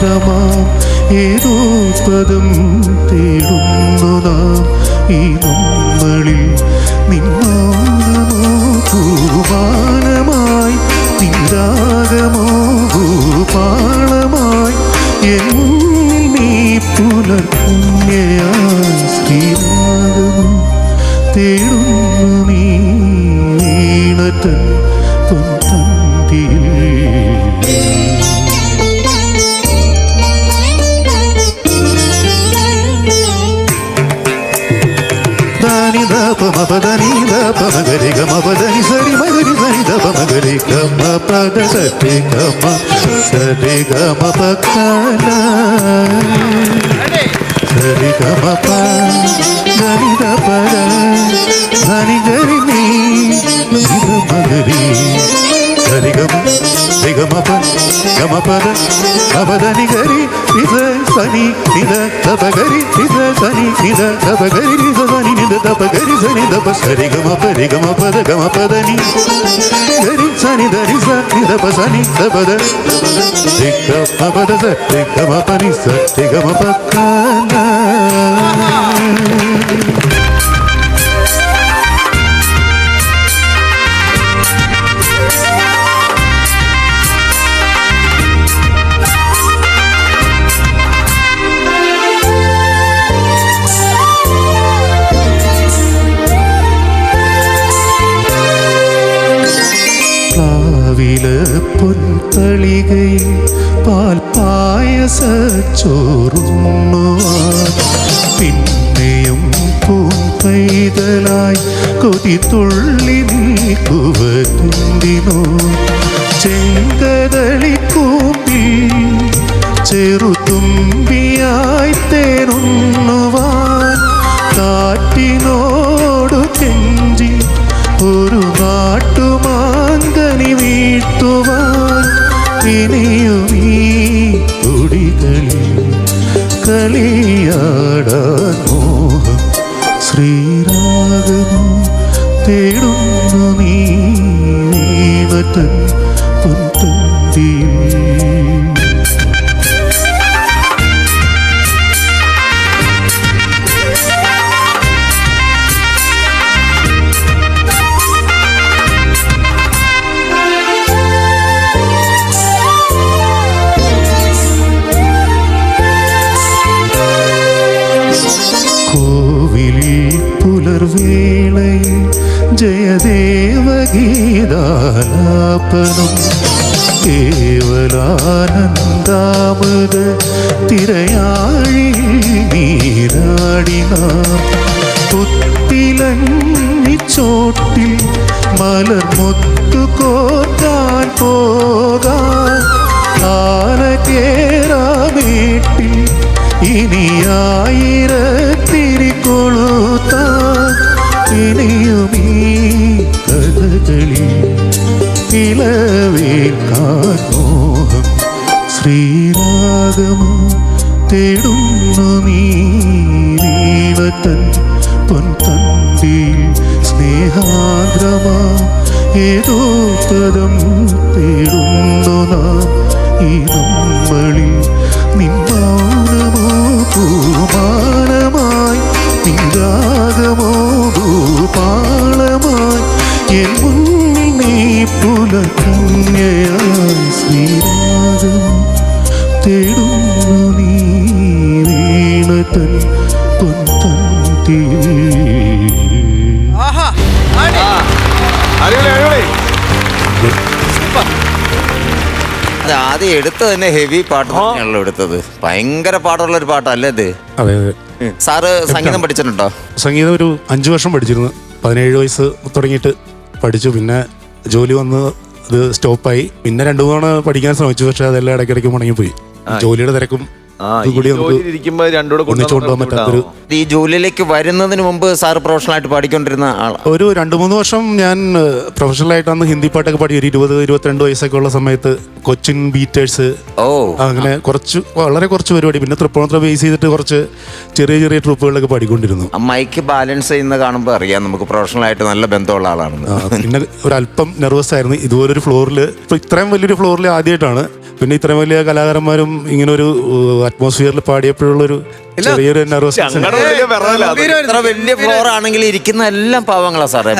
മൗനമാം ഏതോ പദം തേടുന്നു നാം ഈ നമ്മളിൽ നിന്നോണമോ ഭൂമാനമായി നിരാഗമോ ഭൂപാളമായി എന്നിൽ നീ പുലർക്കുഞ്ഞയായി ശ്രീരാഗമോ തേടുന്നു നീ పదని ద పమగరి గమ పదని సరి మగరి సరి ద పమగరి గమ పద సరి గమ సరి గమ పక్కన సరి గమ పరి సరి ద పద సరి గరి మీ మగరి సరిగమ సిగమప గమపద గమదని గరి నిజ సని నిద తపగరి నిజ సని నిద తపగరి నిజ సని నిద తపగరి సని దప సరిగమ పరిగమ పద గమ పదని గరి సని దరి స నిద ప సని తపద. సిగ్గమ పద స సిగ్గమ పని స సిగమ పక్కన ചോറുണ്ണുവാൻ. പിന്നെയും പൂൻ പൈതലായി കൊതി തുള്ളി നീക്കുവതിന്തിനോ പുലർവേളയിൽ ജയദേവഗീതാലാപനം കേവലാനന്ദാമൃത തിരയാഴി നീരാടിന പുത്തിലങ്ങിച്ചോട്ടിൽ മലർമുത്തു കോർക്കാൻ പോകാൻ ആനകേറാമേട്ടിൽ ഇനിയായിരത്തിരി ശ്രീരാഗമോ തേടുന്നു നീ വീണതൻ പൊൻതന്തിയിൽ സ്നേഹാദ്രമാ ഏതോ പദം തേടുന്നു നാം. ഈ നമ്മളിൽ എടുത്ത തന്നെ ഹെവി പാട്ട് തന്നെയാണല്ലോ എടുത്തത്. ഭയങ്കര പാടുള്ള ഒരു പാട്ടല്ലേ ഇത്? അതെ അതെ. സാറ് സംഗീതം പഠിച്ചിട്ടുണ്ടോ? സംഗീതം ഒരു അഞ്ചു വർഷം പഠിച്ചിരുന്നു. പതിനേഴ് വയസ്സ് തുടങ്ങിയിട്ട് പഠിച്ചു. പിന്നെ ജോലി വന്ന് അത് സ്റ്റോപ്പായി. പിന്നെ രണ്ടു തവണ പഠിക്കാൻ ശ്രമിച്ചു. പക്ഷെ അതെല്ലാം ഇടയ്ക്കിടയ്ക്ക് മുടങ്ങിപ്പോയി. ജോലിയുടെ തിരക്കും ഈ ജോലിയിലേക്ക് വരുന്നതിന് മുമ്പ് സാർ പ്രൊഫഷണൽ ആയിട്ട് പാടിക്കൊണ്ടിരുന്ന ആളാണ് ഒരു രണ്ട് മൂന്ന് വർഷം ഞാൻ പ്രൊഫഷണൽ ആയിട്ട് അന്ന് ഹിന്ദി പാട്ടൊക്കെ പാടി ഒരു ഇരുപത് ഇരുപത്തിരണ്ട് വയസ്സൊക്കെ ഉള്ള സമയത്ത് കൊച്ചിൻ ബീറ്റേഴ്സ് ഓ. അങ്ങനെ കുറച്ച് വളരെ കുറച്ച് പരിപാടി. പിന്നെ തൃപ്പൂണിത്തുറ ബേസ് ചെയ്തിട്ട് കുറച്ച് ചെറിയ ചെറിയ ട്രൂപ്പുകളൊക്കെ പാടിക്കൊണ്ടിരുന്നു മൈക്ക് ബാലൻസ് ചെയ്യുന്ന കാണുമ്പോൾ അറിയാം നമുക്ക് പ്രൊഫഷണൽ ആയിട്ട് നല്ല ബന്ധമുള്ള ആളാണ് പിന്നെ ഒരല്പം നെർവസ് ആയിരുന്നു. ഇതുപോലൊരു ഫ്ലോറിൽ ഇപ്പൊ ഇത്രയും വലിയൊരു ഫ്ലോറിൽ ആദ്യമായിട്ടാണ് പിന്നെ ഇത്രയും വലിയ കലാകാരന്മാരും ഇങ്ങനെ ഒരു അറ്റ്മോസ്ഫിയറിൽ പാടിയപ്പോഴുള്ളൊരു ചെറിയൊരു അത്. വലിയ ഫ്ലോർ ആണെങ്കിൽ ഇരിക്കുന്ന എല്ലാം പാവങ്ങളാ സാറേ.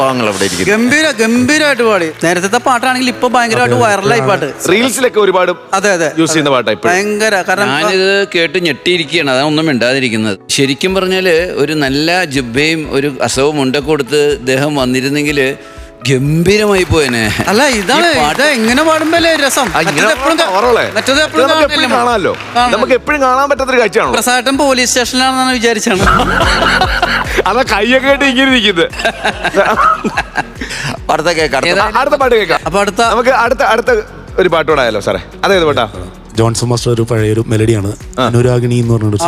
പാവങ്ങൾ അവിടെ ഗംഭീര ഗംഭീരമായിട്ട് പാടി. നേരത്തെ പാട്ടാണെങ്കിൽ ഇപ്പൊ ഭയങ്കരമായിട്ട് വൈറലായി പാട്ട്. റീൽസിലൊക്കെ ഒരുപാട് അതെ അതെ. യൂസ് ചെയ്യുന്ന പാട്ടാ ഇപ്പോഴും ഭയങ്കര. കാരണം ഞാനിത് കേട്ട് ഞെട്ടിയിരിക്കുകയാണ്. അതാണ് ഒന്നും മിണ്ടാതിരിക്കുന്നത്. ശരിക്കും പറഞ്ഞാൽ ഒരു നല്ല ജുബയും ഒരു അസവും മുണ്ടൊക്കെ കൊടുത്ത് ഇദ്ദേഹം വന്നിരുന്നെങ്കിൽ ഗംഭീരമായി പോയനെ. അല്ല ഇതാണ് ഇത് എങ്ങനെ പാടുമ്പല്ലേ രസം? മറ്റേത് എപ്പോഴും കാ- മറ്റേത് ഇത് എപ്പോഴും നമുക്ക് എപ്പോഴും കാണാമല്ലോ. നമുക്ക് എപ്പോഴും കാണാൻ പറ്റാത്തൊരു കാഴ്ചയാണോ പ്രസാദം പോലീസ് സ്റ്റേഷനിലാണെന്നാണ് വിചാരിച്ചാണ് അതാ കൈയൊക്കെ ആയിട്ട് ഇങ്ങനെ ഇരിക്കുന്നത് അടുത്ത കേക്ക് അടുത്ത പാട്ട് കേൾക്കാം. അപ്പൊ അടുത്ത നമുക്ക് അടുത്ത അടുത്ത ഒരു പാട്ട് കൂടെ ആയാലോ സാറേ? അതേത് പാട്ടാ. ജോൺസൺ മാസ്റ്റർ ഒരു പഴയൊരു മെലഡിയാണ് അനുരാഗിണി എന്ന് പറഞ്ഞൊരു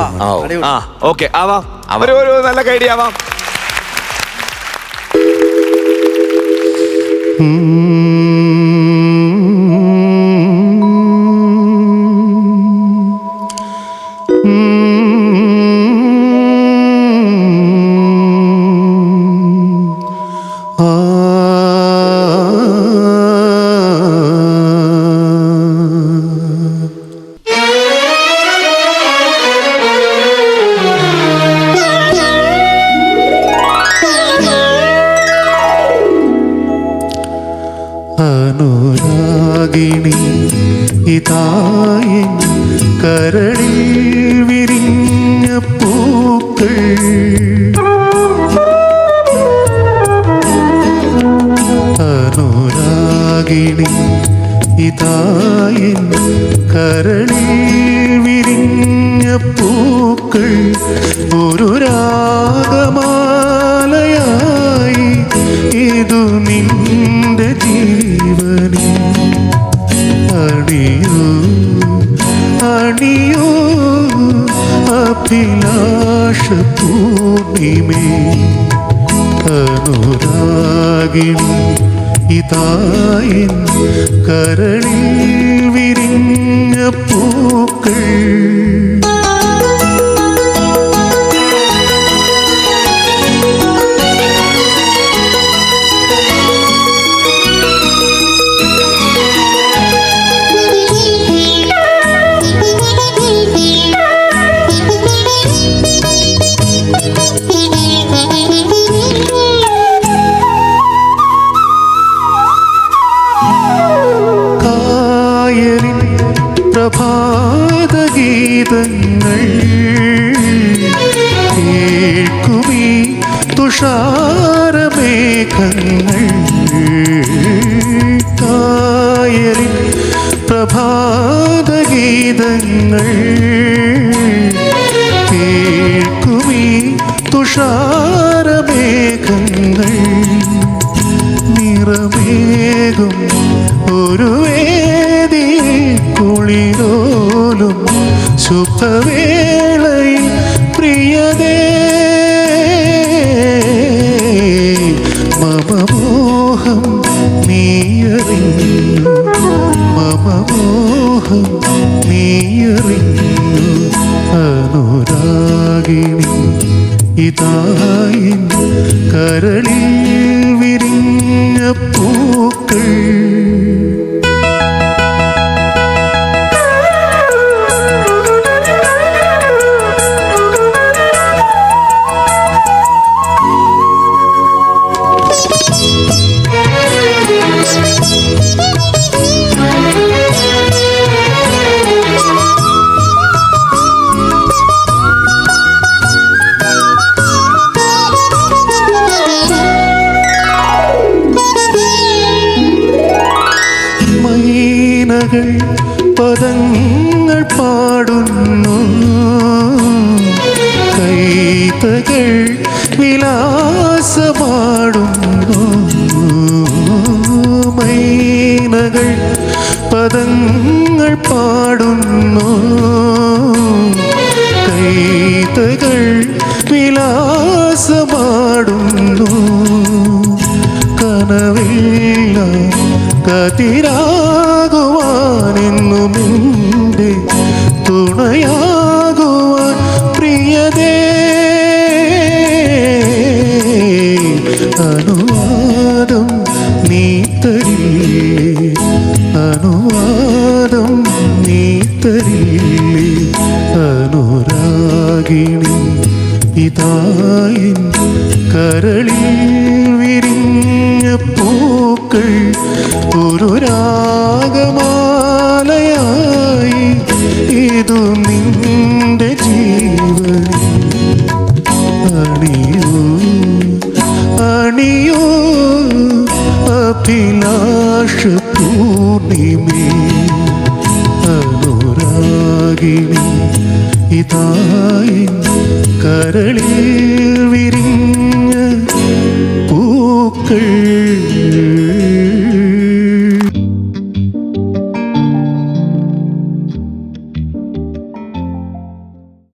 ആ. ഓക്കെ ആവാം. ഒരു ഒരു നല്ല കൈഡിയാവാം ആവാം. അനുരാഗിണി ഇതായൻ കരളിൽ വിരിഞ്ഞ പൂക്കൾ. അനുരാഗിണി ഇതായൻ കരളിൽ വിരിഞ്ഞ പൂക്കൾ. ഒരു രാഗമാലയായി ഇതു നിന്റെ പൂർണിമേ. അനുരാഗിണി ഇതായൻ കരളിൽ വിരിഞ്ഞ പൂക്കൾ. പ്രഭാതഗീതങ്ങൾ കേൾക്കുമീ തുഷാരമേഘങ്ങൾ നിറമേകും ഒരു വേദി കുളിരോലും ശുഭവേളയിൽ പ്രിയതേ വിലാസമാടുന്നു മൈനകൾ പദങ്ങൾ പാടുന്നു. കൈതകൾ വിലാസമാടുന്നു. കനവില്ല കതിരാകുവാനെന്നും ഇതായി കരളിൽ വിരിഞ്ഞ പൂക്കൾ ഒരു രാഗമാലയായി. ഇതു നിന്റെ ജീവൻ. അണിയൂ അണിയൂ അഭിലാഷ പൂർണിമേ അനുരാഗിണി ഇതായി കരളിൽ